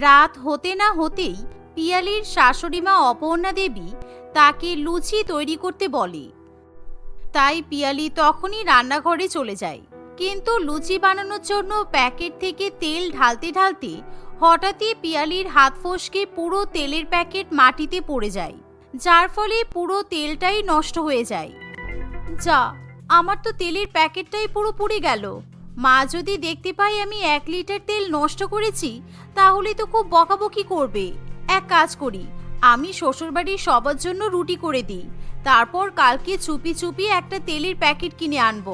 রাত হতে না হতেই পিয়ালির শাশুড়িমা অপর্ণা দেবী তাকে লুচি তৈরি করতে বলে। তাই পিয়ালি তখনই রান্নাঘরে চলে যায়। কিন্তু লুচি বানানোর জন্য প্যাকেট থেকে তেল ঢালতে ঢালতে হঠাৎই পিয়ালির হাত ফসকে পুরো তেলের প্যাকেট মাটিতে পড়ে যায়। যার ফলে পুরো তেলটাই নষ্ট হয়ে যায়। যা, আমার তো তেলের প্যাকেটটাই পুরো পুড়ে গেল। মা যদি দেখতে পাই আমি এক লিটার তেল নষ্ট করেছি, তাহলে তো খুব বকাবকি করবে। এক কাজ করি, আমি শ্বশুরবাড়ির সবার জন্য রুটি করে দিই, তারপর কালকে চুপি চুপি একটা তেলের প্যাকেট কিনে আনব।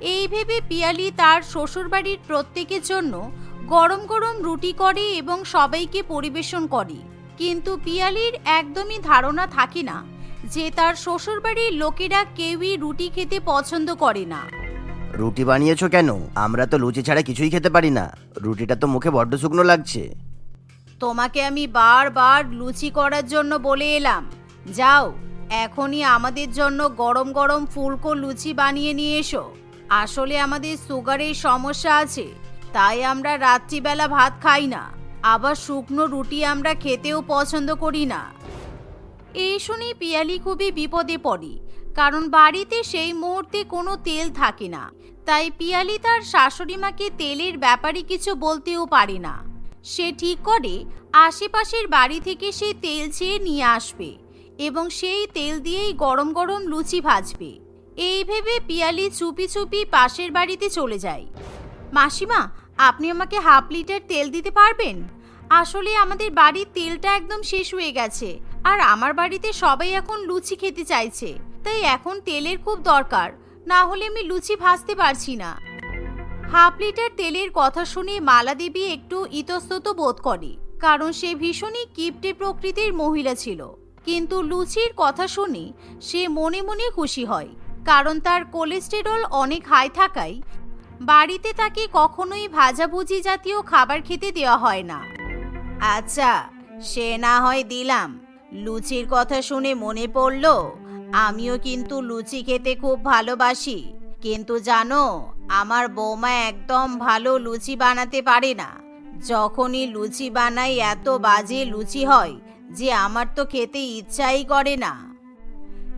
এই ভেবে পিয়ালি তার শ্বশুরবাড়ির প্রত্যেকের জন্য গরম গরম রুটি করে এবং সবাইকে পরিবেশন করে। কিন্তু পিয়ালির একদমই ধারণা থাকে না যে তার শ্বশুরবাড়ির লোকেরা কেউই রুটি খেতে পছন্দ করে না। রুটি বানিয়েছো কেন? আমরা তো লুচি ছাড়া কিছুই খেতে পারি না। রুটিটা তো মুখে বড্ড শুকনো লাগছে। তোমাকে আমি বারবার লুচি করার জন্য বলে এলাম। যাও, এখনই আমাদের জন্য গরম গরম ফুলকো লুচি বানিয়ে নিয়ে এসো। আসলে আমাদের সুগারের সমস্যা আছে, তাই আমরা রাত্রিবেলা ভাত খাই না। আবার শুকনো রুটি আমরা খেতেও পছন্দ করি না। এই শুনে পিয়ালি খুবই বিপদে পড়ে। কারণ বাড়িতে সেই মুহূর্তে কোনো তেল থাকে না। তাই পিয়ালি তার শাশুড়িমাকে তেলের ব্যাপারে কিছু বলতেও পারে না। সে ঠিক করে আশেপাশের বাড়ি থেকে সে তেল চেয়ে নিয়ে আসবে এবং সেই তেল দিয়েই গরম গরম লুচি ভাজবে। এই ভেবে পিয়ালি চুপি চুপি পাশের বাড়িতে চলে যায়। মাসিমা, আপনি আমাকে হাফ লিটার তেল দিতে পারবেন? আসলে আমাদের বাড়ির তেলটা একদম শেষ হয়ে গেছে, আর আমার বাড়িতে সবাই এখন লুচি খেতে চাইছে। তাই এখন তেলের খুব দরকার। না হলে আমি লুচি ভাজতে পারছি না। হাফ লিটার তেলের কথা শুনে মালা দেবী একটু ইতস্তত বোধ করে, কারণ সে ভীষণই কিপটে প্রকৃতির মহিলা ছিল। কিন্তু লুচির কথা শুনে সে মনে মনে খুশি হয়, কারণ তার কোলেস্টেরল অনেক হাই থাকায় বাড়িতে তাকে কখনোই ভাজাভুজি জাতীয় খাবার খেতে দেওয়া হয় না। আচ্ছা সে না হয় দিলাম। লুচির কথা শুনে মনে পড়ল আমিও কিন্তু লুচি খেতে খুব ভালোবাসি। কিন্তু জানো, আমার বৌমা একদম ভালো লুচি বানাতে পারে না। যখনই লুচি বানাই, এত বাজে লুচি হয় যে আমার তো খেতে ইচ্ছাই করে না।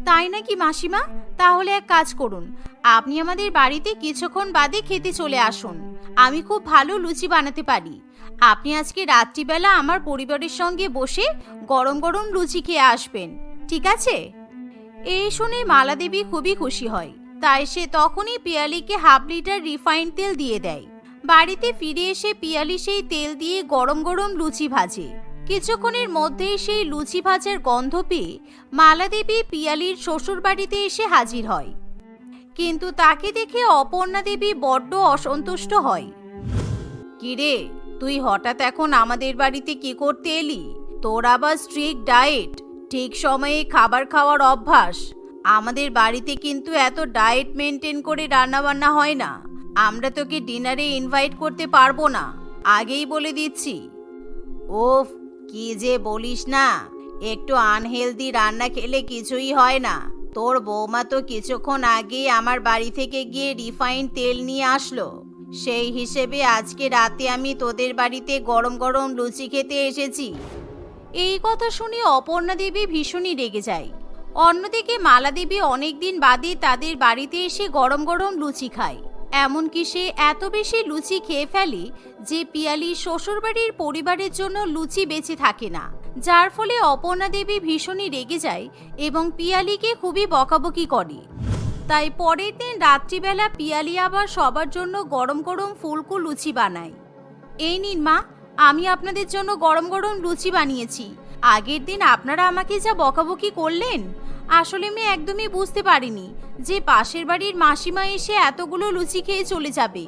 তাই নাকি মাসিমা? তাহলে এক কাজ করুন, আপনি আমাদের বাড়িতে কিছুক্ষণ বাদে খেতে চলে আসুন। আমি খুব ভালো লুচি বানাতে পারি। আপনি আজকে রাত্রিবেলা আমার পরিবারের সঙ্গে বসে গরম গরম লুচি খেয়ে আসবেন, ঠিক আছে? এই শুনে মালা দেবী খুবই খুশি হয়। তাই সে তখনই পিয়ালিকে হাফ লিটার রিফাইন্ড তেল দিয়ে দেয়। বাড়িতে ফিরে এসে পিয়ালি সেই তেল দিয়ে গরম গরম লুচি ভাজে। কিছুক্ষণের মধ্যেই সেই লুচি ভাজার গন্ধ পেয়ে মালা দেবী পিয়ালির শ্বশুর বাড়িতে এসে হাজির হয়। কিন্তু তাকে দেখে অপর্ণা দেবী বড্ড অসন্তুষ্ট হয়। কিরে, তুই হঠাৎ এখন আমাদের বাড়িতে কি করতে এলি? তোর আবার স্ট্রিক্ট ডায়েট ঠিক সময়ে খাবার খাওয়ার অভ্যাস। আমাদের বাড়িতে কিন্তু এত ডায়েট মেনটেন করে রান্না বান্না হয় না। আমরা তোকে ডিনারে ইনভাইট করতে পারব না। আগেই বলে দিচ্ছি। ওফ, কি যে বলিস না। একটু আনহেলদি রান্না খেলে কিছুই হয় না। তোর বৌমা তো কিছুক্ষণ আগেই আমার বাড়ি থেকে গিয়ে রিফাইন তেল নিয়ে আসলো। সেই হিসেবে আজকে রাতে আমি তোদের বাড়িতে গরম গরম লুচি খেতে এসেছি। এই কথা শুনে অপর্ণা দেবী ভীষণই রেগে যায়। অন্যদিকে মালা দেবী অনেকদিন বাদে তাদের বাড়িতে এসে গরম গরম লুচি খায়। এমনকি সে এত বেশি লুচি খেয়ে ফেলে যে পিয়ালি শ্বশুরবাড়ির পরিবারের জন্য লুচি বেঁচে থাকে না। যার ফলে অপর্ণা দেবী ভীষণই রেগে যায় এবং পিয়ালিকে খুবই বকাবকি করে। তাই পরের দিন রাত্রিবেলা পিয়ালি আবার সবার জন্য গরম গরম ফুলকো লুচি বানায়। এই নিন মা আমি আপনাদের জন্য গরম গরম লুচি বানিয়েছি। আগের দিন আপনারা আমাকে যা বকাবকি করলেন, আসলে আমি একদমই বুঝতে পারিনি যে পাশের বাড়ির মাসিমা এসে এতগুলো লুচি খেয়ে চলে যাবে।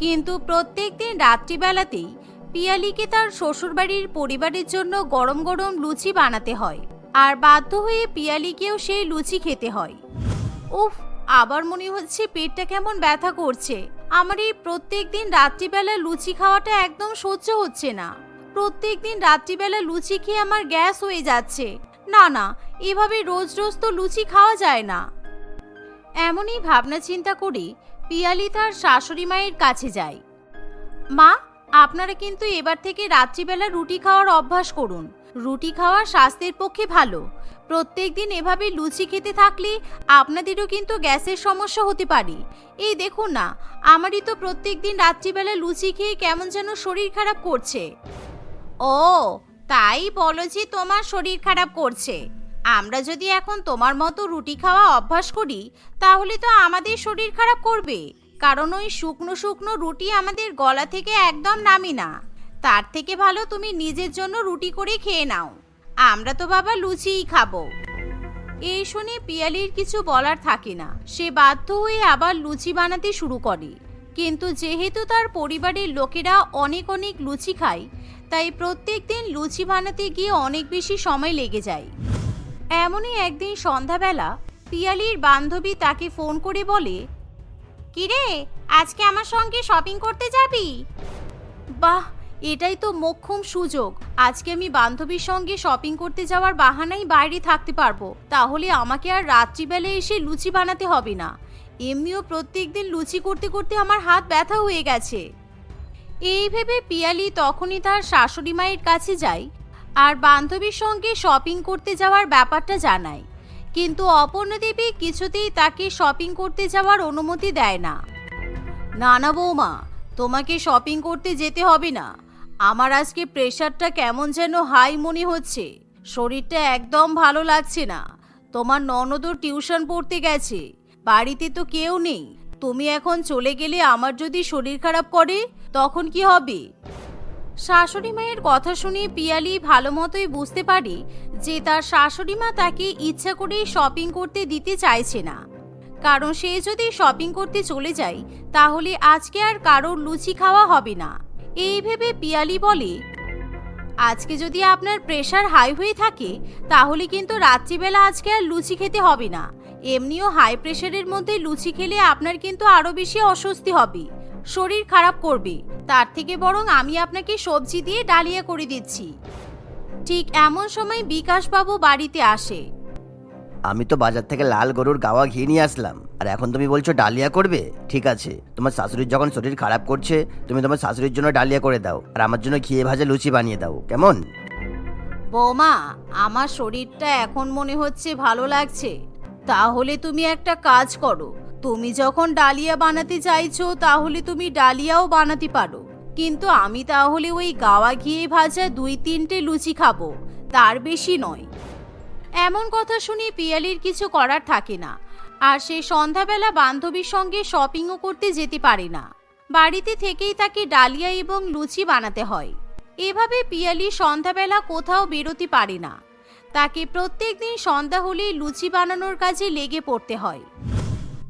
কিন্তু প্রত্যেক দিন রাত্রিবেলাতেই পিয়ালিকে তার শ্বশুরবাড়ির পরিবারের জন্য গরম গরম লুচি বানাতে হয়, আর বাধ্য হয়ে পিয়ালিকেও সেই লুচি খেতে হয়। উফ আবার মনে হচ্ছে পেটটা কেমন ব্যথা করছে। আমার এই প্রত্যেক দিন রাত্রিবেলা লুচি খাওয়াটা একদম সহ্য হচ্ছে না। প্রত্যেক দিন রাত্রিবেলা লুচি খেয়ে আমার গ্যাস হয়ে যাচ্ছে। না না, এভাবে রোজ রোজ তো লুচি খাওয়া যায় না। এমনই ভাবনা চিন্তা করে পিয়ালি তার শাশুড়ি মায়ের কাছে যায়। মা, আপনারা কিন্তু এবার থেকে রাত্রিবেলা রুটি খাওয়ার অভ্যাস করুন। রুটি খাওয়া স্বাস্থ্যের পক্ষে ভালো। প্রত্যেক দিন এভাবে লুচি খেতে থাকলে আপনাদেরও কিন্তু গ্যাসের সমস্যা হতে পারে। এই দেখুন না, আমারই তো প্রত্যেক দিন রাত্রিবেলা লুচি খেয়ে কেমন যেন শরীর খারাপ করছে। ও, তাই বলো যে তোমার শরীর খারাপ করছে। আমরা যদি এখন তোমার মতো রুটি খাওয়া অভ্যাস করি, তাহলে তো আমাদের শরীর খারাপ করবে। কারণ ওই শুকনো শুকনো রুটি আমাদের গলা থেকে একদম নামি না। তার থেকে ভালো তুমি নিজের জন্য রুটি করে খেয়ে নাও। আমরা তো বাবা লুচিই খাব। এই শুনে পিয়ালির কিছু বলার থাকে না। সে বাধ্য হয়ে আবার লুচি বানাতে শুরু করে। কিন্তু যেহেতু তার পরিবারের লোকেরা অনেক অনেক লুচি খায়, তাই প্রত্যেক দিন লুচি বানাতে গিয়ে অনেক বেশি সময় লেগে যায়। এমনই একদিন সন্ধ্যাবেলা পিয়ালির বান্ধবী তাকে ফোন করে বলে, কিরে, আজকে আমার সঙ্গে শপিং করতে যাবি? বাহ এটাই তো মোক্ষম সুযোগ। আজকে আমি বান্ধবীর সঙ্গে শপিং করতে যাওয়ার বাহানাই বাইরে থাকতে পারব। তাহলে আমাকে আর রাত্রিবেলা এসে লুচি বানাতে হবে না। এমনিও প্রত্যেকদিন লুচি করতে করতে আমার হাত ব্যথা হয়ে গেছে। এই ভেবে পিয়ালি তখনই তার শাশুড়ি মায়ের কাছে যায় আর বান্ধবীর সঙ্গে শপিং করতে যাওয়ার ব্যাপারটা জানায়। কিন্তু অপর্ণা দেবী কিছুতেই তাকে শপিং করতে যাওয়ার অনুমতি দেয় না। না না বৌমা, তোমাকে শপিং করতে যেতে হবে না। আমার আজকে প্রেশারটা কেমন যেন হাই মনে হচ্ছে। শরীরটা একদম ভালো লাগছে না। তোমার ননদও টিউশন পড়তে গেছে। বাড়িতে তো কেউ নেই। তুমি এখন চলে গেলে আমার যদি শরীর খারাপ করে, তখন কি হবে? শাশুড়ি মায়ের কথা শুনে পিয়ালি ভালো মতোই বুঝতে পারে যে তার শাশুড়ি মা তাকে ইচ্ছা করেই শপিং করতে দিতে চাইছে না। কারণ সে যদি শপিং করতে চলে যায়, তাহলে আজকে আর কারোর লুচি খাওয়া হবে না। এই ভেবে পিয়ালি বলে, আজকে যদি আপনার প্রেশার হাই হয়ে থাকে, তাহলে কিন্তু রাত্রিবেলা আজকে আর লুচি খেতে হবে না। এমনিও হাই প্রেশারের মধ্যে লুচি খেলে আপনার কিন্তু আরও বেশি অস্বস্তি হবে। শরীর খারাপ করবে। তার থেকে বরং আমি আপনাকে সবজি দিয়ে ডালিয়া করে দিচ্ছি। ঠিক এমন সময় বিকাশবাবু বাড়িতে আসে। আমি তো বাজার থেকে লাল গরুর গাওয়া ঘি নিয়ে আসলাম। আর এখন তুমি বলছো ডালিয়া করবে? ঠিক আছে। তোমার শাশুড়ির যখন শরীর খারাপ করছে, তুমি তোমার শাশুড়ির জন্য ডালিয়া করে দাও। আর আমার জন্য ঘিয়ে ভাজা লুচি বানিয়ে দাও। কেমন? বৌমা, আমার শরীরটা এখন মনে হচ্ছে ভালো লাগছে। তাহলে তুমি একটা কাজ করো। তুমি যখন ডালিয়া বানাতে চাইছো, তাহলে তুমি ডালিয়াও বানাতে পারো। কিন্তু আমি তাহলে ওই গাওয়া ঘিয়ে ভাজা দুই তিনটে লুচি খাব। তার বেশি নয়। এমন কথা শুনে পিয়ালির কিছু করার থাকে না। আর সে সন্ধ্যাবেলা বান্ধবীর সঙ্গে শপিংও করতে যেতে পারে না। বাড়িতে থেকেই তাকে ডালিয়া এবং লুচি বানাতে হয়। এভাবে পিয়ালি সন্ধ্যাবেলা কোথাও বেরোতে পারে না। তাকে প্রত্যেক দিন সন্ধ্যা হলেই লুচি বানানোর কাজে লেগে পড়তে হয়।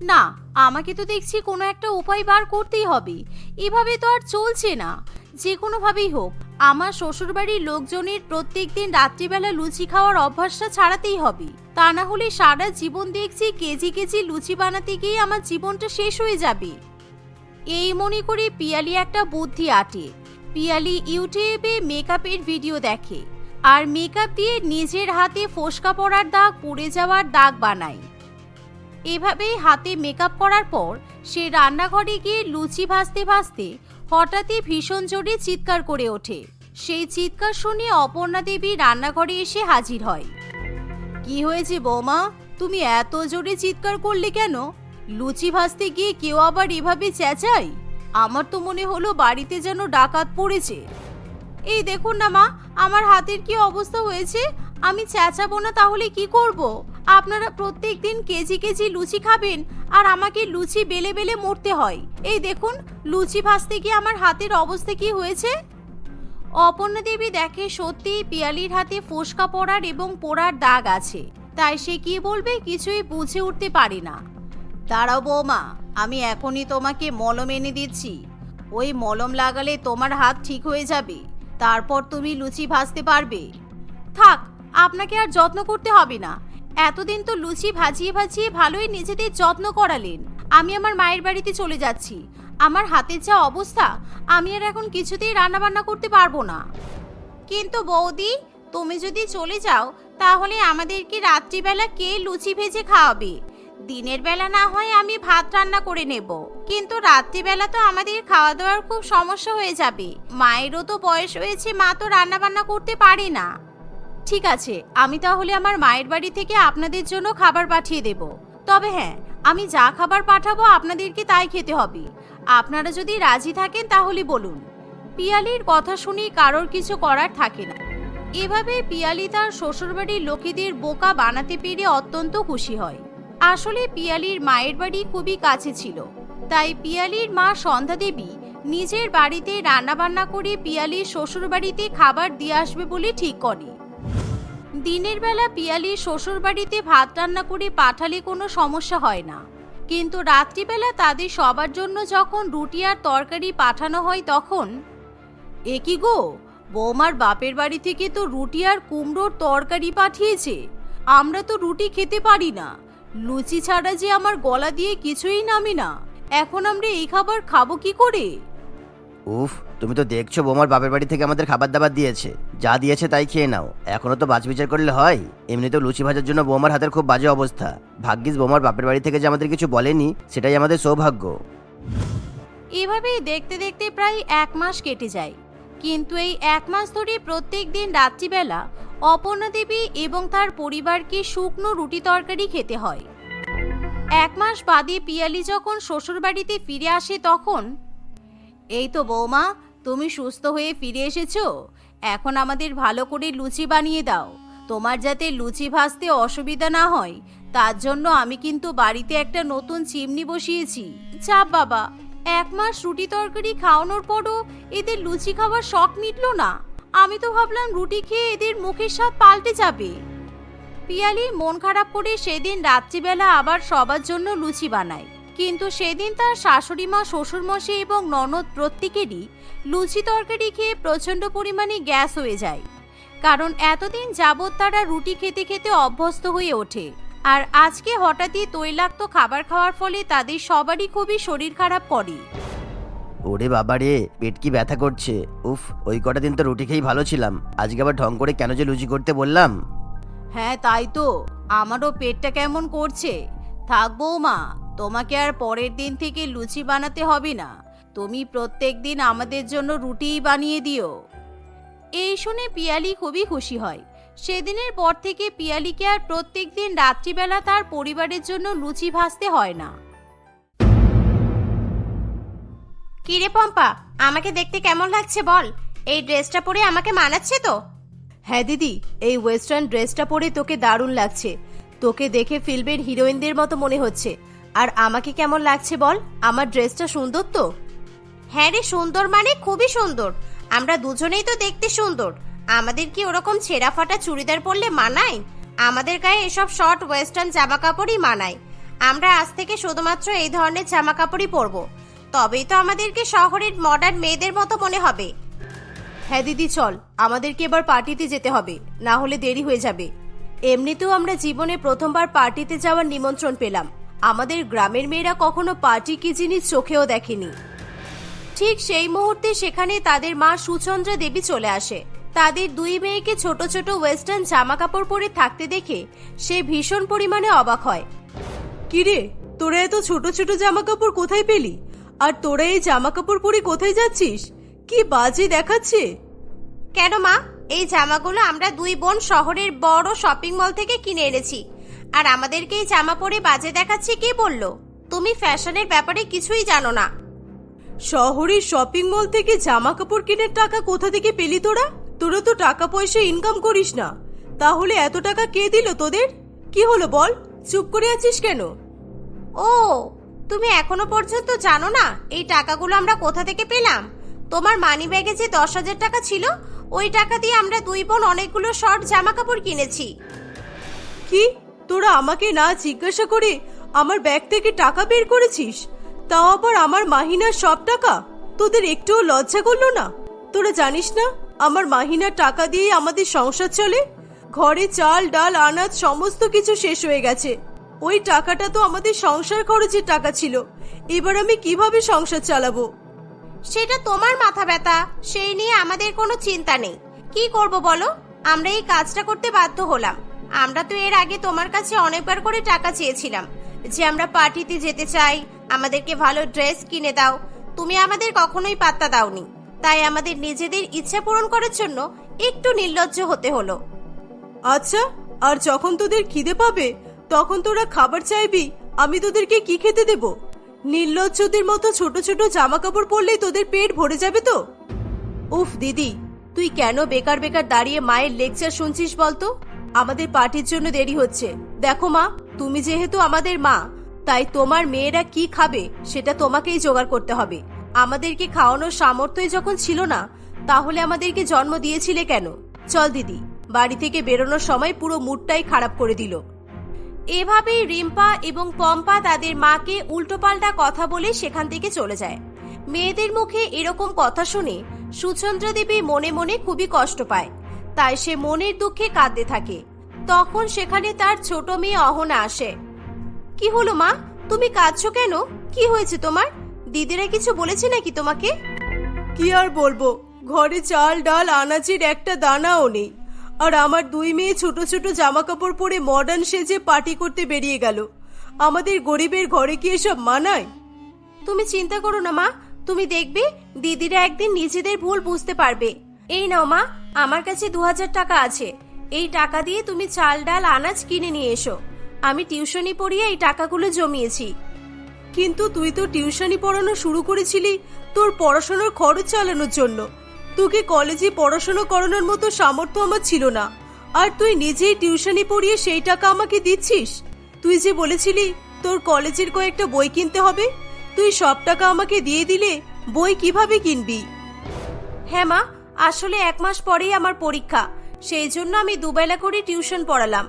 না, আমাকে তো দেখছি কোনো একটা উপায় বার করতেই হবে। এভাবে তো আর চলছে না। যে কোনোভাবেই হোক, আমার শ্বশুরবাড়ির লোকজনের প্রত্যেক দিন রাত্রিবেলা লুচি খাওয়ার অভ্যাসটা ছাড়াতেই হবে। তা না হলে সারা জীবন দেখছি কেজি কেজি লুচি বানাতে গিয়ে আমার জীবনটা শেষ হয়ে যাবে। এই মনে করে পিয়ালি একটা বুদ্ধি আটে। পিয়ালি ইউটিউবে মেকআপের ভিডিও দেখে আর মেকআপ দিয়ে নিজের হাতে ফোসকা পড়ার দাগ পুড়ে যাওয়ার দাগ বানায়। এভাবেই হাতে মেকআপ করার পর সে রান্নাঘরে গিয়ে লুচি ভাজতে ভাজতে হঠাৎই ভীষণ জোরে চিৎকার করে ওঠে। সেই চিৎকার শুনে অপর্ণা দেবী রান্নাঘরে এসে হাজির হয়। কি হয়েছে, বৌমা? তুমি এত জোরে চিৎকার করলে কেন? লুচি ভাজতে গিয়ে কেউ আবার এভাবে চেঁচায়? আমার তো মনে হলো বাড়িতে যেন ডাকাত পড়েছে। এই দেখুন না, মা, আমার হাতের কি অবস্থা হয়েছে? আমি চেঁচাবো না তাহলে কি করব? আপনারা প্রত্যেক দিন কেজি কেজি লুচি খাবেন, আর আমাকে লুচি বেলে বেলে মরতে হয়। এই দেখুন, লুচি ভাজতে গিয়ে আমার হাতের অবস্থা কি হয়েছে? অপর্ণা দেবী দেখে সত্যিই পিয়ালির হাতে ফোসকা পড়ার এবং পোড়ার দাগ আছে। তাই সে কি বলবে কিছুই বুঝে উঠতে পারে না। দাঁড়াও বৌমা, আমি এখনই তোমাকে মলম এনে দিচ্ছি। ওই মলম লাগালে তোমার হাত ঠিক হয়ে যাবে। তারপর তুমি লুচি ভাজতে পারবে। থাক, আপনাকে আর যত্ন করতে হবে না। এতদিন তো লুচি ভাজিয়ে ভাজিয়ে ভালোই নিজেদের যত্ন করালেন। আমি আমার মায়ের বাড়িতে চলে যাচ্ছি। আমার হাতের যা অবস্থা, আমি আর এখন কিছুতেই রান্না বান্না করতে পারব না। কিন্তু বৌদি, তুমি যদি চলে যাও, তাহলে আমাদেরকে রাত্রিবেলা কে লুচি ভেজে খাওয়াবে? দিনের বেলা না হয় আমি ভাত রান্না করে নেব। কিন্তু রাত্রিবেলা তো আমাদের খাওয়া দাওয়ার খুব সমস্যা হয়ে যাবে। মায়েরও তো বয়স হয়েছে, মা তো রান্না বান্না করতে পারে না। ঠিক আছে, আমি তাহলে আমার মায়ের বাড়ি থেকে আপনাদের জন্য খাবার পাঠিয়ে দেব। তবে হ্যাঁ আমি যা খাবার পাঠাবো আপনাদেরকে তাই খেতে হবে। আপনারা যদি রাজি থাকেন তাহলে বলুন। পিয়ালির কথা শুনে কারোর কিছু করার থাকে না। এভাবে পিয়ালি তার শ্বশুরবাড়ির লোকেদের বোকা বানাতে পেরে অত্যন্ত খুশি হয়। আসলে পিয়ালির মায়ের বাড়ি খুবই কাছে ছিল। তাই পিয়ালির মা সন্ধ্যা দেবী নিজের বাড়িতে রান্নাবান্না করে পিয়ালির শ্বশুরবাড়িতে খাবার দিয়ে আসবে বলে ঠিক করে। দিনের বেলা পিয়ালি শ্বশুর বাড়িতে ভাত রান্না করে পাঠালে কোনো সমস্যা হয় না। কিন্তু রাত্রিবেলা তাদের সবার জন্য যখন রুটি আর তরকারি পাঠানো হয় তখন, এ কি গো, বৌমার বাপের বাড়ি থেকে তো রুটি আর কুমড়োর তরকারি পাঠিয়েছে, আমরা তো রুটি খেতে পারি না। লুচি ছাড়া যে আমার গলা দিয়ে কিছুই নামে না। এখন আমরা এই খাবার খাব কি করে? উফ তুমি তো দেখছ বোমার বাপের বাড়ি থেকে আমাদের খাবার দাবার দিয়েছে। যা দিয়েছে তাই খেয়ে নাও। এখনও তো বাজ বিচার করলে হয়। এমনিতেও লুচি ভাজার জন্য বোমার হাতের খুব বাজে অবস্থা। ভাগ্যিস বোমার বাপের বাড়ি থেকে যে আমাদের কিছু বলেনি, সেটাই আমাদের সৌভাগ্য। এভাবেই দেখতে দেখতে প্রায় এক মাস কেটে যায়। কিন্তু এই এক মাস ধরে প্রত্যেক দিন রাত্রিবেলা অপর্ণা দেবী এবং তার পরিবারকে শুকনো রুটি তরকারি খেতে হয়। এক মাস বাদে পিয়ালি যখন শ্বশুরবাড়িতে ফিরে আসে তখন, এই তো বৌমা তুমি সুস্থ হয়ে ফিরে এসেছ? এখন আমাদের ভালো করে লুচি বানিয়ে দাও। তোমার যাতে লুচি ভাজতে অসুবিধা না হয়, তার জন্য আমি কিন্তু বাড়িতে একটা নতুন চিমনি বসিয়েছি। চাপ বাবা, এক মাস রুটি তরকারি খাওয়ানোর পরও এদের লুচি খাবার শখ মিটলো না। আমি তো ভাবলাম রুটি খেয়ে এদের মুখের স্বাদ পাল্টে যাবে। পিয়ালি মন খারাপ করে সেদিন রাত্রিবেলা আবার সবার জন্য লুচি বানায়। কিন্তু সেদিন তার শাশুড়ি মা শ্বশুরমশাই এবং ননদ প্রত্যেকেরই লুচি তরকারি খেয়ে প্রচণ্ড পরিমাণে গ্যাস হয়ে যায়। কারণ এতদিন যাবৎ তারা রুটি খেতে খেতে অভ্যস্ত হয়ে ওঠে। আর আজকে হঠাৎই তৈলাক্ত খাবার খাওয়ার ফলে তাদের সবারই খুবই শরীর খারাপ করে। ওরে বাবা রে পেট কি ব্যথা করছে? উফ ওই কটা দিন তো রুটি খেয়েই ভালো ছিলাম। আজকে আবার ঢং করে কেন যে লুচি করতে বললাম? হ্যাঁ তাই তো। আমারও পেটটা কেমন করছে। থাকব বৌমা। তোমাকে আর পরের দিন থেকে লুচি বানাতে হবে না। তুমি প্রত্যেক দিন আমাদের জন্য রুটিই বানিয়ে দিও। এই শুনে পিয়ালি খুবই খুশি হয়। সেদিনের পর থেকে পিয়ালিকে আর প্রত্যেক দিন রাত্রিবেলা তার পরিবারের জন্য লুচি ভাজতে হয় না। কিরে পম্পা আমাকে দেখতে কেমন লাগছে বল? এই ড্রেসটা পরে আমাকে মানাচ্ছে তো? হ্যাঁ দিদি এই ওয়েস্টার্ন ড্রেসটা পরে তোকে দারুণ লাগছে। তোকে দেখে ফিল্মের হিরোইনদের মতো মনে হচ্ছে। আর আমাকে কেমন লাগছে বল? আমার ড্রেসটা সুন্দর তো? হ্যাঁ রে, সুন্দর মানে খুবই সুন্দর। আমরা দুজনেই তো দেখতে সুন্দর। আমাদের কি ওরকম ছেঁড়া ফাটা চুড়িদার পরলে মানায়? আমাদের গায়ে এসব শর্ট ওয়েস্টার্ন জামা কাপড়ই মানায়। আমরা আজ থেকে শুধুমাত্র এই ধরনের জামা কাপড়ই পরবো। তবেই তো আমাদেরকে শহরের মডার্ন মেয়েদের মতো মনে হবে। হ্যাঁ দিদি, চল। আমাদেরকে এবার পার্টিতে যেতে হবে। না হলে দেরি হয়ে যাবে। এমনিতেও আমরা জীবনে প্রথমবার পার্টিতে যাওয়ার নিমন্ত্রণ পেলাম। আমাদের গ্রামের মেয়েরা কখনো পার্টি কি জিনিস চোখেও দেখেনি। ঠিক সেই মুহূর্তে সেখানে তাদের মা সুচন্দ্রা দেবী চলে আসে। তাদের দুই মেয়েকে ছোট ছোট ওয়েস্টার্ন জামা কাপড় পরে থাকতে দেখে সে ভীষণ পরিমাণে অবাক হয়। কিরে তোরা এত ছোট ছোট জামা কাপড় কোথায় পেলি? আর তোরা এই জামা কাপড় পরে কোথায় যাচ্ছিস? কি বাজে দেখাচ্ছে? কেন মা? এই জামাগুলো আমরা দুই বোন শহরের বড় শপিং মল থেকে কিনে এনেছি। আর আমাদেরকে এই জামা পরে বাজে দেখাচ্ছে কে বলল? তুমি ফ্যাশনের ব্যাপারে কিছুই জানো না। শহরের শপিং মল থেকে জামা কাপড় কেনার টাকা কোথা থেকে পেলি তোরা? তোরা তো টাকা পয়সা ইনকাম করিস না। তাহলে এত টাকা কে দিল তোদের? কি হলো বল? চুপ করে আছিস কেন? ও তুমি এখনও পর্যন্ত জানো না এই টাকাগুলো আমরা কোথা থেকে পেলাম? তোমার মানি ব্যাগে যে দশ হাজার টাকা ছিল ওই টাকা দিয়ে আমরা দুই বোন অনেকগুলো শর্ট জামা কাপড় কিনেছি। কি? তোরা আমাকে না জিজ্ঞাসা করে আমার ব্যাগ থেকে টাকা বের করেছিস? তাও আবার আমার মাহিনার সব টাকা? তোদের একটুও লজ্জা করল না? তোরা জানিস না আমার মাহিনার টাকা দিয়ে আমাদের সংসার চলে? ঘরে চাল, ডাল, আনাজ, সমস্ত কিছু শেষ হয়ে গেছে। ওই টাকাটা তো আমাদের সংসার খরচের টাকা ছিল। এবার আমি কীভাবে সংসার চালাবো? সেটা তোমার মাথা ব্যথা। সেই নিয়ে আমাদের কোনো চিন্তা নেই। কি করব বলো? আমরা এই কাজটা করতে বাধ্য হলাম। আমরা তো এর আগে তোমার কাছে অনেকবার করে টাকা চেয়েছিলাম যে আমরা পার্টিতে যেতে চাই আমাদেরকে ভালো ড্রেস কিনে দাও। তুমি আমাদের কখনোই পাত্তা দাওনি। তাই আমাদের নিজেদের ইচ্ছা পূরণ করার জন্য একটু নির্লজ্জ হতে হলো। আচ্ছা আর যখন তোদের খিদে পাবে তখন তোরা খাবার চাইবি আমি তোদেরকে কি খেতে দেব? নির্লজ্জদের মতো ছোট ছোট জামা কাপড় পরলেই তোদের পেট ভরে যাবে তো? উফ দিদি তুই কেন বেকার বেকার দাঁড়িয়ে মায়ের লেকচার শুনছিস বলতো? আমাদের পার্টির জন্য দেরি হচ্ছে। দেখো মা, তুমি যেহেতু আমাদের মা, তাই তোমার মেয়েরা কি খাবে সেটা তোমাকেই জোগাড় করতে হবে। আমাদেরকে খাওয়ানোর সামর্থ্যই যখন ছিল না, তাহলে আমাদেরকে জন্ম দিয়েছিলে কেন? চল দিদি, বাড়ি থেকে বেরোনোর সময় পুরো মুডটাই খারাপ করে দিল। এভাবেই রিম্পা এবং পম্পা তাদের মাকে উল্টোপাল্টা কথা বলে সেখান থেকে চলে যায়। মেয়েদের মুখে এরকম কথা শুনে সুচন্দ্রা দেবী মনে মনে খুবই কষ্ট পায়। তাই সে মনের দুঃখে কাঁদতে থাকে। তখন সেখানে তার ছোট মেয়ে অহনা আসে। কি হলো মা? তুমি কাঁদছো কেন? কি হয়েছে তোমার? দিদিরা কিছু বলেছে নাকি তোমাকে? কি আর বলব? ঘরে চাল ডাল আনাজের একটা দানাও নেই। আর আমার দুই মেয়ে ছোট ছোট জামা কাপড় পরে মডার্ন সেজে পার্টি করতে বেরিয়ে গেল। আমাদের গরিবের ঘরে কি এসব মানায়? তুমি চিন্তা করো না মা। তুমি দেখবে দিদিরা একদিন নিজেদের ভুল বুঝতে পারবে। এই নাও মা আমার কাছে দু হাজার টাকা আছে। এই টাকা দিয়ে তুমি চাল, ডাল, আনাজ কিনে নিয়ে এসো। আমি টিউশনি পড়িয়ে এই টাকাগুলো জমিয়েছি। কিন্তু তুই তো টিউশনি পড়ানো শুরু করেছিলি, তোর পড়াশোনার খরচ চালানোর জন্য। তোকে কলেজে পড়াশোনা করানোর মতো সামর্থ্য আমার ছিল না। আর তুই নিজেই টিউশনি পড়িয়ে সেই টাকা আমাকে দিচ্ছিস? তুই যে বলেছিলি, তোর কলেজের কয়েকটা বই কিনতে হবে, তুই সব টাকা আমাকে দিয়ে দিলে বই কীভাবে কিনবি? হ্যাঁ মা, আসলে এক মাস পরেই আমার পরীক্ষা। সেই জন্য আমি দুবেলা করে টিউশন পড়ালাম।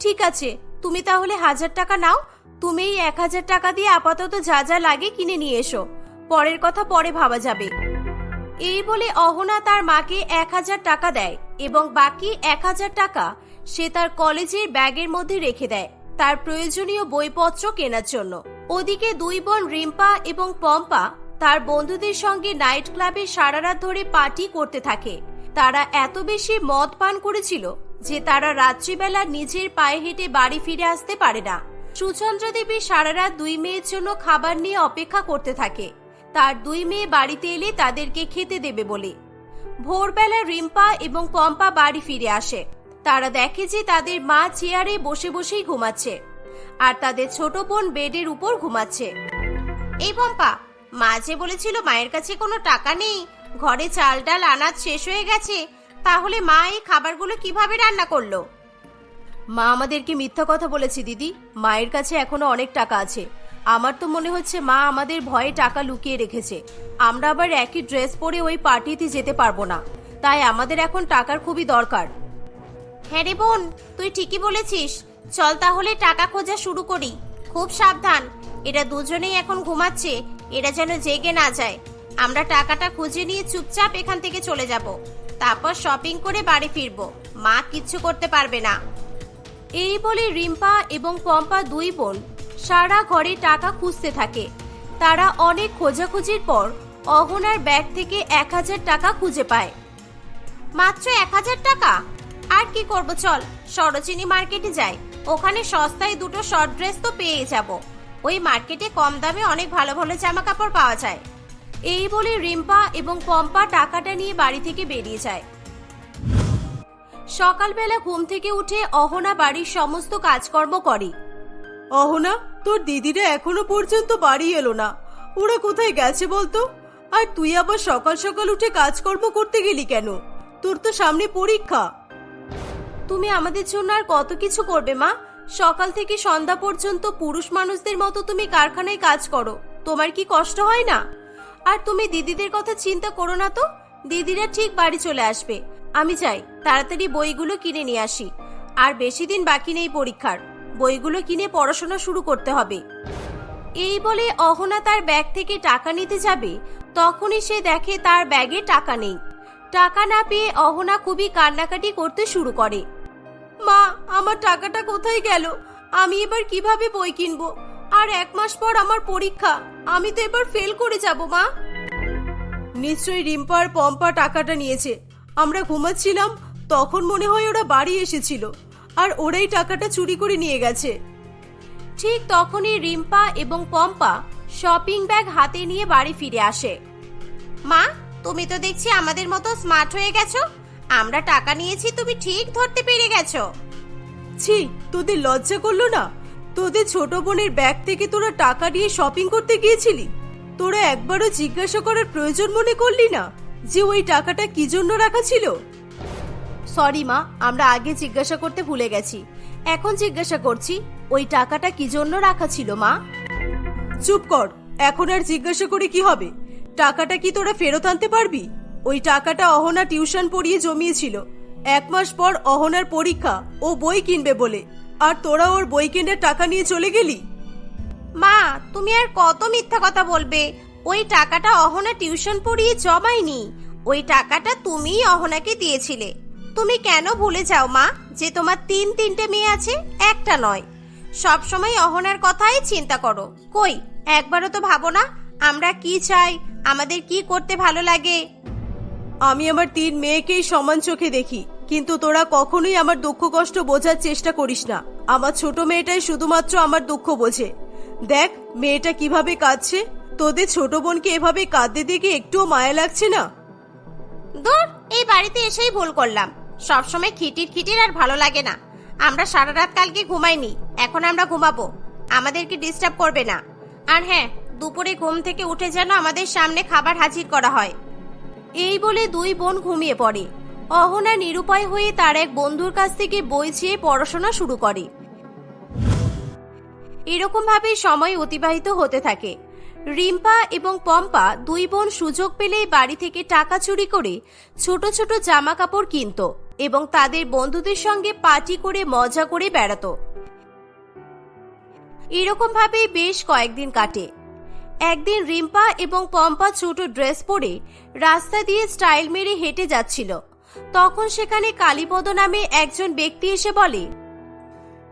ঠিক আছে, তুমি তাহলে হাজার টাকা নাও, তুমি এই এক হাজার টাকা দিয়ে আপাতত যা যা লাগে কিনে নিয়ে এসো। পরের কথা পরে ভাবা যাবে। এই বলে অহনা তার মাকে এক হাজার টাকা দেয় এবং বাকি এক হাজার টাকা সে তার কলেজের ব্যাগের মধ্যে রেখে দেয়, তার প্রয়োজনীয় বইপত্র কেনার জন্য। ওদিকে দুই বোন রিম্পা এবং পম্পা তার বন্ধুদের সঙ্গে নাইট ক্লাবে সারা রাত ধরে পার্টি করতে থাকে। তারা এত বেশি মদ পান করেছিল যে তারা রাত্রিবেলা নিজের পায়ে হেঁটে বাড়ি ফিরে আসতে পারে না। সুচন্দ্রা দেবী সারা রাত দুই মেয়ের জন্য খাবার নিয়ে অপেক্ষা করতে থাকে। তার দুই মেয়ে বাড়িতে এলে তাদেরকে খেতে দেবে বলে। ভোরবেলা রিম্পা এবং পম্পা বাড়ি ফিরে আসে। তারা দেখে যে তাদের মা চেয়ারে বসে বসেই ঘুমাচ্ছে আর তাদের ছোট বোন বেডের উপর ঘুমাচ্ছে। এই পম্পা, মা যে বলেছিল মায়ের কাছে কোনো টাকা নেই ঘরে চাল ডাল, আনাজ শেষ হয়ে গেছে। তাহলে মা এই খাবারগুলো কীভাবে রান্না করল? মা আমাদেরকে মিথ্যা কথা বলেছে, দিদি। মায়ের কাছে এখনও অনেক টাকা আছে। আমার তো মনে হচ্ছে মা আমাদের ভয়ে টাকা লুকিয়ে রেখেছে। আমরা আবার একই ড্রেস পরে ওই পার্টিতে যেতে পারব না। তাই আমাদের এখন টাকার খুবই দরকার। হ্যাঁ রে বোন, তুই ঠিকই বলেছিস। চল তাহলে টাকা খোঁজা শুরু করি। খুব সাবধান। এরা দুজনেই এখন ঘুমাচ্ছে। এরা যেন জেগে না যায়। আমরা টাকাটা খুঁজে নিয়ে চুপচাপ এখান থেকে চলে যাব। তারপর শপিং করে বাড়ি ফিরবো। মা কিচ্ছু করতে পারবে না। এই বলে রিম্পা এবং পম্পা দুই বোন সারা ঘরে টাকা খুঁজতে থাকে। তারা অনেক খোঁজাখুঁজির পর অহনার ব্যাগ থেকে এক হাজার টাকা খুঁজে পায়। মাত্র এক হাজার টাকা? আর কি করব চল, সরোজিনী মার্কেটে যাই। ওখানে সস্তায় দুটো শর্ট ড্রেস তো পেয়ে যাব। ওই মার্কেটে কম দামে অনেক ভালো ভালো জামা কাপড় পাওয়া যায়। এই বলে রিম্পা এবং পম্পা টাকাটা নিয়ে বাড়ি থেকে বেরিয়ে যায়। সকালবেলা ঘুম থেকে উঠে অহনা বাড়ির সমস্ত কাজকর্ম করে। অহনা তোর দিদিরা এখনও পর্যন্ত বাড়ি এলো না। ওরা কোথায় গেছে বলতো? আর তুই আবার সকাল সকাল উঠে কাজকর্ম করতে গেলি কেন? তোর তো সামনে পরীক্ষা। তুমি আমাদের জন্য আর কত কিছু করবে মা? সকাল থেকে সন্ধ্যা পর্যন্ত পুরুষ মানুষদের মতো তুমি কারখানায় কাজ করো। তোমার কি কষ্ট হয় না? আর তুমি দিদিদের কথা চিন্তা করো না তো। দিদিরা ঠিক বাড়ি চলে আসবে। আমি চাই তাড়াতাড়ি বইগুলো কিনে নিয়ে আসি। আর বেশি দিন বাকি নেই পরীক্ষার। বইগুলো কিনে পড়াশোনা শুরু করতে হবে। এই বলে অহনা তার ব্যাগ থেকে টাকা নিতে যাবে, তখনই সে দেখে তার ব্যাগে টাকা নেই। টাকা না পেয়ে অহনা খুবই কান্নাকাটি করতে শুরু করে। মা, আমার টাকাটা কোথায় গেল? আমি এবার কীভাবে বই কিনবো? আর এক মাস পর আমার পরীক্ষা। আমি তো এবার ফেল করে যাব, মা। নিশ্চয়ই রিম্পা আর পম্পা টাকাটা নিয়েছে। আমরা ঘুমাচ্ছিলাম, তখন মনে হয় ওরা বাড়ি এসেছিল, আর ওরাই টাকাটা চুরি করে নিয়ে গেছে। ঠিক তখনই রিম্পা এবং পম্পা শপিং ব্যাগ হাতে নিয়ে বাড়ি ফিরে আসে। মা, তুমি তো দেখছি আমাদের মতো স্মার্ট হয়ে গেছো। আমরা টাকা নিয়েছি, তুমি ঠিক ধরতে পেরে গেছো। ছি, তোদের লজ্জা করল না? তোদের ছোট বোনের ব্যাগ থেকে তোরা টাকা নিয়ে শপিং করতে গিয়েছিলি? তোরা একবারও জিজ্ঞাসা করার প্রয়োজন মনে করলি না যে ওই টাকাটা কি জন্য রাখা ছিল? সরি মা, আমরা আগে জিজ্ঞাসা করতে ভুলে গেছি। এখন জিজ্ঞাসা করছি, ওই টাকাটা কি জন্য রাখা ছিল, মা? চুপ কর, এখন আর জিজ্ঞাসা করে কি হবে? টাকাটা কি তোরা ফেরত আনতে পারবি? ওই টাকাটা অহনা টিউশন পড়িয়ে জমিয়েছিল। এক মাস পর অহনার পরীক্ষা ও বই কিনবে বলে। আর তোরা ওর বই কেনার টাকা নিয়ে চলে গেলি? মা তুমি আর কত মিথ্যা কথা বলবে? ওই টাকাটা অহনা টিউশন পড়িয়ে জমায়নি। ওই টাকাটা তুমিই অহনাকে দিয়েছিলে। তুমি কেন ভুলে যাও মা যে তোমার তিন তিনটে মেয়ে আছে একটা নয়। সব সময় অহনার কথাই চিন্তা করো। কই একবারও তো ভাবো না আমরা কি চাই আমাদের কি করতে ভালো লাগে? আমি আমার তিন মেয়েকেই সমান চোখে দেখি কিন্তু তোরা কখনোই আমার দুঃখ কষ্ট বোঝার চেষ্টা করিস না। আমার ছোট মেয়েটাই শুধুমাত্র আমার দুঃখ বোঝে। দেখ, মেয়েটা কীভাবে কাঁদছে। তোদের ছোট বোনকে এভাবে কাঁদতে দেখে একটুও মায়া লাগছে না? দূর, এই বাড়িতে এসেই ভুল করলাম। সব সময় খিটির খিটির আর ভালো লাগে না। আমরা সারা রাত কালকে ঘুমাইনি, এখন আমরা ঘুমাবো। আমাদেরকে ডিস্টার্ব করবে না। আর হ্যাঁ দুপুরে ঘুম থেকে উঠে যেন আমাদের সামনে খাবার হাজির করা হয়। এই বলে দুই বোন ঘুমিয়ে পড়ে। অহনা নিরুপায় হয়ে তার এক বন্ধুর কাছ থেকে বই চেয়ে পড়াশোনা শুরু করে। এরকম ভাবে সময় অতিবাহিত হতে থাকে। রিম্পা এবং পম্পা দুই বোন সুযোগ পেলেই বাড়ি থেকে টাকা চুরি করে ছোট ছোট জামা কাপড় কিনত এবং তাদের বন্ধুদের সঙ্গে পার্টি করে মজা করে বেড়াতো। এরকম ভাবেই বেশ কয়েকদিন কাটে। একদিন রিম্পা এবং পম্পা ছোট ড্রেস পরে রাস্তা দিয়ে স্টাইল মেরে হেঁটে যাচ্ছিল। তখন সেখানে কালীপদ নামে একজন ব্যক্তি এসে বলে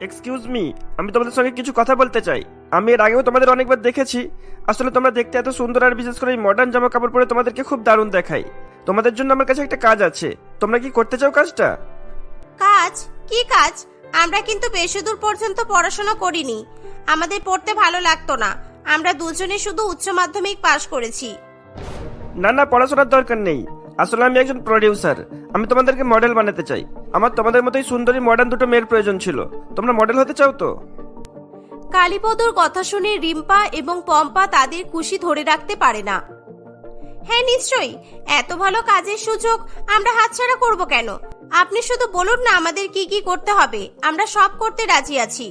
এক্সকিউজ মি আমি তোমাদের সঙ্গে কিছু কথা বলতে চাই। আমি এর আগেও তোমাদের অনেকবার দেখেছি। আসলে তোমরা দেখতে এত সুন্দর আর বিশেষ করে এই মডার্ন জামা কাপড় পরে তোমাদেরকে খুব দারুণ দেখাই তোমাদের জন্য আমার কাছে একটা কাজ আছে। তোমরা কি করতে চাও কাজটা? কাজ? কি কাজ? আমরা কিন্তু বেশি দূর পর্যন্ত পড়াশোনা করিনি। আমাদের পড়তে ভালো লাগতো না। আমরা দুজনে শুধু উচ্চ মাধ্যমিক পাশ করেছি। না না পড়াশোনার দরকার নেই। আসলে আমি একজন প্রডিউসার আমি তোমাদেরকে মডেল বানাতে চাই। আমার তোমাদের মতোই সুন্দরী মডার্ন দুটো মেয়ের প্রয়োজন ছিল। তোমরা মডেল হতে চাও তো? কালীপদর কথা শুনে রিম্পা এবং পম্পা তাদের খুশি ধরে রাখতে পারে না। হ্যাঁ নিশ্চয়ই। এত ভালো কাজের সুযোগ আমরা হাতছাড়া করব কেন? আপনি শুধু বলুন না আমাদের কি কি করতে হবে। আমরা সব করতে রাজি আছি।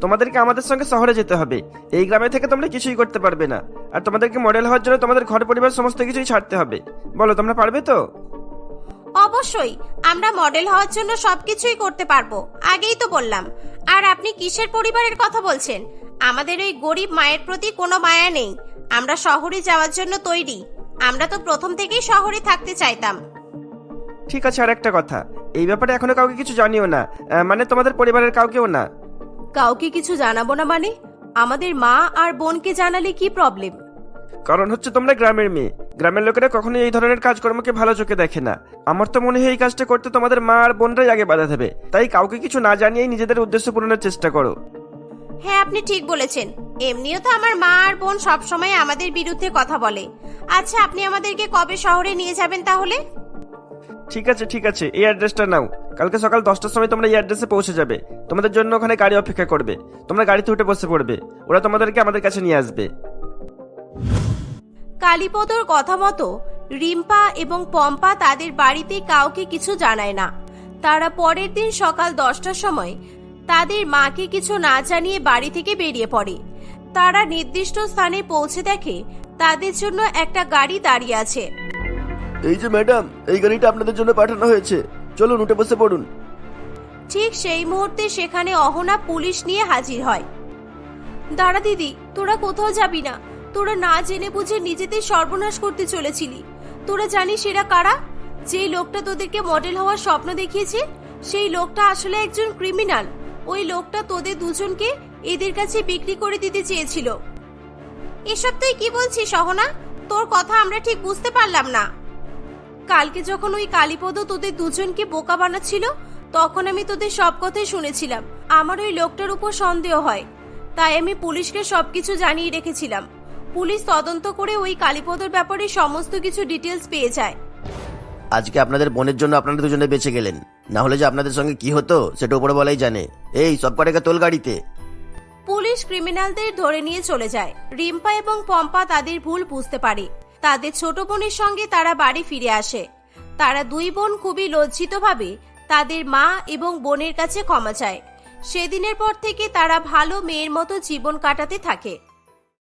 তোমাদেরকে আমাদের সঙ্গে শহরে যেতে হবে। এই গ্রামে থেকে তোমরা কিছুই করতে পারবে না। আর তোমাদেরকে মডেল হওয়ার জন্য তোমাদের ঘর পরিবার সমস্ত কিছুই ছাড়তে হবে। বলো তোমরা পারবে তো? অবশ্যই। আমরা মডেল হওয়ার জন্য সবকিছুই করতে পারব। আগেই তো বললাম। আর আপনি কিসের পরিবারের কথা বলছেন? আমাদের ওই গরিব মায়ের প্রতি কোনো মায়া নেই। আমরা শহরে যাওয়ার জন্য তৈরি। আমরা তো প্রথম থেকেই শহরে থাকতে চাইতাম। ঠিক আছে আর একটা কথা। এই ব্যাপারে এখনও কাউকে কিছু জানিও না। আহ, মানে তোমাদের পরিবারের কাউকেও না। কাউকে কিছু জানাব না মানে? আমাদের মা আর বোনকে জানালে কি প্রবলেম কারণ হচ্ছে তোমরা গ্রামের মেয়ে। গ্রামের লোকেরা কখনো এই ধরনের কাজকর্মকে ভালো চোখে দেখে না। আমার তো মনে হয় এই কাজটা করতে তোমাদের মা আর বোনরাই আগে বাধা দেবে। তাই কাউকে কিছু না জানিয়েই নিজেদের উদ্দেশ্য পূরণের চেষ্টা করো। হ্যাঁ আপনি ঠিক বলেছেন। এমনিও তো আমার মা আর বোন সবসময় আমাদের বিরুদ্ধে কথা বলে। আচ্ছা আপনি আমাদেরকে কবে শহরে নিয়ে যাবেন তাহলে? ঠিক আছে ঠিক আছে, এই অ্যাড্রেসটা নাও। কালকে সকাল দশটার সময় তোমরা এই অ্যাড্রেসে পৌঁছে যাবে। তোমাদের জন্য ওখানে গাড়ি অপেক্ষা করবে। তোমরা গাড়িতে উঠে বসে পড়বে। ওরা তোমাদেরকে আমাদের কাছে নিয়ে আসবে। কালীপদর কথা মতো, রিম্পা এবং পম্পা তাদের বাড়িতে কাউকে কিছু জানায় না। তারা পরের দিন সকাল দশটার সময় তাদের মাকে কিছু না জানিয়ে বাড়ি থেকে বেরিয়ে পড়ে। তারা নির্দিষ্ট স্থানে পৌঁছে দেখে তাদের জন্য একটা গাড়ি দাঁড়িয়ে আছে। এই যে ম্যাডাম, এই গাড়িটা আপনাদের জন্য পাঠানো হয়েছে। চলুন, উঠে বসে পড়ুন। ঠিক সেই মুহূর্তে সেখানে অহনা পুলিশ নিয়ে হাজির হয়। দাঁড়া দিদি, তোরা কোথাও যাবি না। তোরা না জেনে বুঝে নিজেদের সর্বনাশ করতে চলেছিলি। তোরা জানিস এরা কারা? যেই লোকটা তোদেরকে মডেল হওয়ার স্বপ্ন দেখিয়েছে, সেই লোকটা আসলে একজন ক্রিমিনাল ওই লোকটা তোদের দুজনকে এদের কাছে বিক্রি করে দিতে চেয়েছিল। এসব তুই কি বলছিস সহনা তোর কথা আমরা ঠিক বুঝতে পারলাম না। কালকে যখন ওই কালীপদ তোদের দুজনকে বোকা বানাচ্ছিল তখন আমি তোদের সব কথাই শুনেছিলাম। আমার ওই লোকটার উপর সন্দেহ হয়। তাই আমি পুলিশকে সবকিছু জানিয়ে রেখেছিলাম। পুলিশ তদন্ত করে ওই কালীপদর ব্যাপারে সমস্ত কিছু ডিটেলস পেয়ে যায়। আজকে আপনাদের বোনের জন্য আপনারা দুজনে বেঁচে গেলেন। না হলে যে আপনাদের সঙ্গে কি হতো সেটা উপরে বলাই জানে। এই সব কটাকে তোল গাড়িতে? পুলিশ ক্রিমিনালদের ধরে নিয়ে চলে যায়। রিম্পা এবং পম্পা তাদের ভুল বুঝতে পারে। তাদের ছোট বোনের সঙ্গে তারা বাড়ি ফিরে আসে। তারা দুই বোন খুবই লজ্জিতভাবে তাদের মা এবং বোনের কাছে ক্ষমা চায়। সেদিনের পর থেকে তারা ভালো মেয়ের মতো জীবন কাটাতে থাকে।